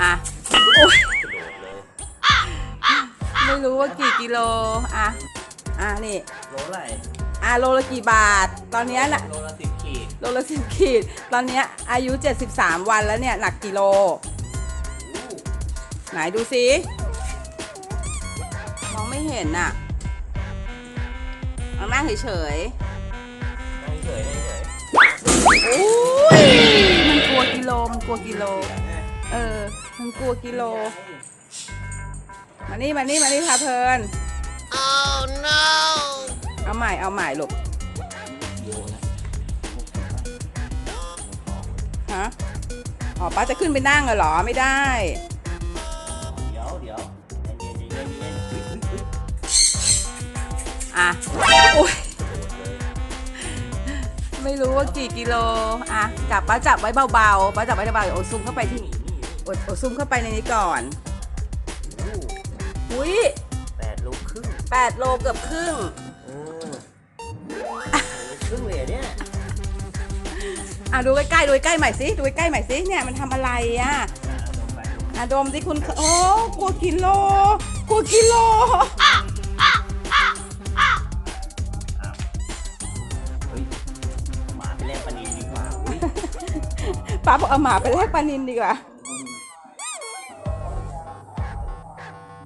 อะอุ๊ยกระโดดเลยไม่รู้ว่ากี่กิโล อะ อะนี่ โลไหลอะโลละกี่บาท ตอนเนี้ยน่ะ โลละสิบขีดโลละสิบขีด ตอนเนี้ยอายุ 73 วันแล้วเนี่ยหนักกิโล อู้ไหนดูสิมองไม่เห็นอะเอานั่งเฉยนั่งเฉยนั่งเฉยๆอุ้ยมันกลัวกิโล มันกลัวกิโล เออมันกลัวกิโล มานี่มานี่มานี่พาเพลิน Oh no! เอาใหม่เอาใหม่ลูกโยนะฮะอ๋อป้าจะขึ้นไปนั่งเหรอไม่ได้เดี๋ยวเดี๋ยวใจเย็นใจเย็นใจเย็นอุ๊ยอุ๊ยอุ๊ยอะอุ้ยกระโดดเลยไม่รู้ว่ากี่กิโล อะจับป้าจับไว้เบาๆป้าจับไว้เบาๆโอ้ซูมเข้าไปที่ นี่นี่โอ้โอ้ซูมเข้าไปในนี้ก่อนอู้อุ้ยแปดโลครึ่งแปดโลเกือบครึ่งเออครึ่งเลยเหรอเนี่ยอะดูใกล้ๆดูใกล้ๆใหม่สิดูใกล้ๆใหม่สิเนี่ยมันทำอะไรอะอะเอาลงไปอะดมสิคุณโอ้กลัวกิโลกลัวกิโลเฮ้ยหมาไปแลกปลานินดีกว่าอุ้ยป้าบอกเอาหมาไปแลกปลานินดีกว่า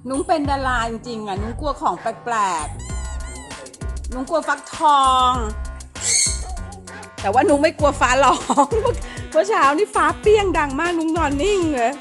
นุ้งเป็นดาราจริงๆอะ นุ้งกลัวของแปลกๆ นุ้งกลัวฟักทอง แต่ว่านุ้งไม่กลัวฟ้าร้อง เมื่อเช้านี่ฟ้าเปี้ยงดังมาก นุ้งนอนนิ่งเลย